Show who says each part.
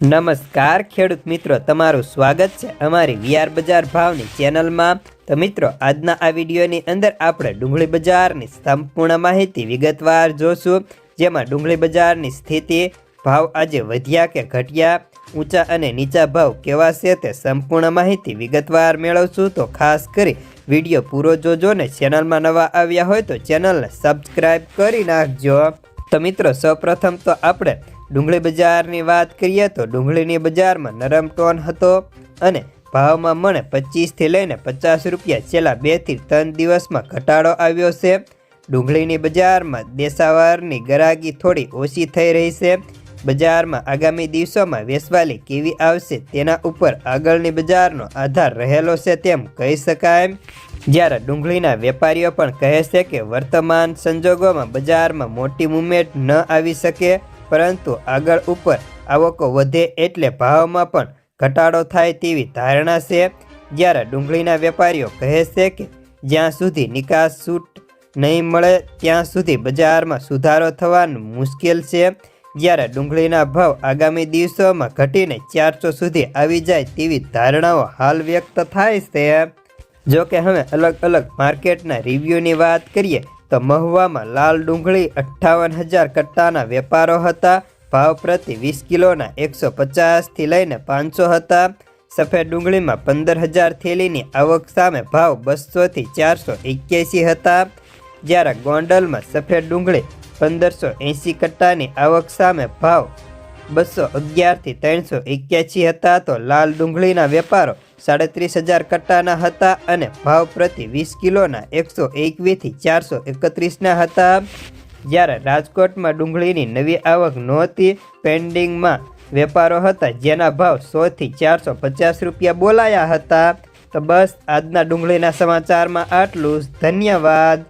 Speaker 1: નમસ્કાર ખેડૂત મિત્રો, તમારું સ્વાગત છે અમારી વીઆર બજાર ભાવની ચેનલમાં. તો મિત્રો, આજના આ વિડીયોની અંદર આપણે ડુંગળી બજારની સંપૂર્ણ માહિતી વિગતવાર જોશું, જેમાં ડુંગળી બજારની સ્થિતિ, ભાવ આજે વધ્યા કે ઘટ્યા, ઊંચા અને નીચા ભાવ કેવા છે તે સંપૂર્ણ માહિતી વિગતવાર મેળવશું. તો ખાસ કરી વીડિયો પૂરો જોજો ને ચેનલમાં નવા આવ્યા હોય તો ચેનલને સબસ્ક્રાઈબ કરી નાખજો. તો મિત્રો, સૌપ્રથમ તો આપણે ડુંગળી બજારની વાત કરીએ તો ડુંગળીની બજારમાં નરમ ટોન હતો અને ભાવમાં મણે પચીસથી લઈને પચાસ રૂપિયા છેલ્લા બેથી ત્રણ દિવસમાં ઘટાડો આવ્યો છે. ડુંગળીની બજારમાં દેશાવારની ગરાગી થોડી ઓછી થઈ રહી છે. બજારમાં આગામી દિવસોમાં વેચવાલી કેવી આવશે તેના ઉપર આગળની બજારનો આધાર રહેલો છે તેમ કહી શકાય. જ્યારે ડુંગળીના વેપારીઓ પણ કહે છે કે વર્તમાન સંજોગોમાં બજારમાં મોટી મુવમેન્ટ ન આવી શકે. પરંતુ આગળ ઉપર આવકો વધે એટલે ભાવમાં પણ ઘટાડો થાય તેવી ધારણા છે. જ્યારે ડુંગળીના વેપારીઓ કહે છે કે જ્યાં સુધી નિકાસ છૂટ નહીં મળે, ત્યાં સુધી બજારમાં સુધારો થવાનું મુશ્કેલ છે. જ્યારે ડુંગળીના ભાવ આગામી દિવસોમાં ઘટીને ચારસો સુધી આવી જાય તેવી ધારણાઓ હાલ વ્યક્ત થાય છે. જો કે હવે અલગ અલગ માર્કેટના રિવ્યૂની વાત કરીએ તો મહુવામાં લાલ ડુંગળી અઠ્ઠાવન હજાર કટ્ટાના વેપારો હતા. ભાવ પ્રતિ વીસ કિલોના એકસો પચાસથી લઈને પાંચસો હતા. સફેદ ડુંગળીમાં પંદર હજાર થેલીની આવક સામે ભાવ બસોથી ચારસો એક્યાસી હતા. જ્યારે ગોંડલમાં સફેદ ડુંગળી પંદરસો એંસી કટ્ટાની આવક સામે ભાવ બસો અગિયારથી ત્રણસો એક્યાસી હતા. તો લાલ ડુંગળીના વેપારો સાડત્રીસ હજાર કટ્ટાના હતા અને ભાવ પ્રતિ વીસ કિલોના એકસો એકવીસથી ચારસો એકત્રીસના હતા. જ્યારે રાજકોટમાં ડુંગળીની નવી આવક નહોતી, પેન્ડિંગમાં વેપારો હતા જેના ભાવ સોથી ચારસો પચાસ રૂપિયા બોલાયા હતા. તો બસ આજના ડુંગળીના સમાચારમાં આટલું જ. ધન્યવાદ.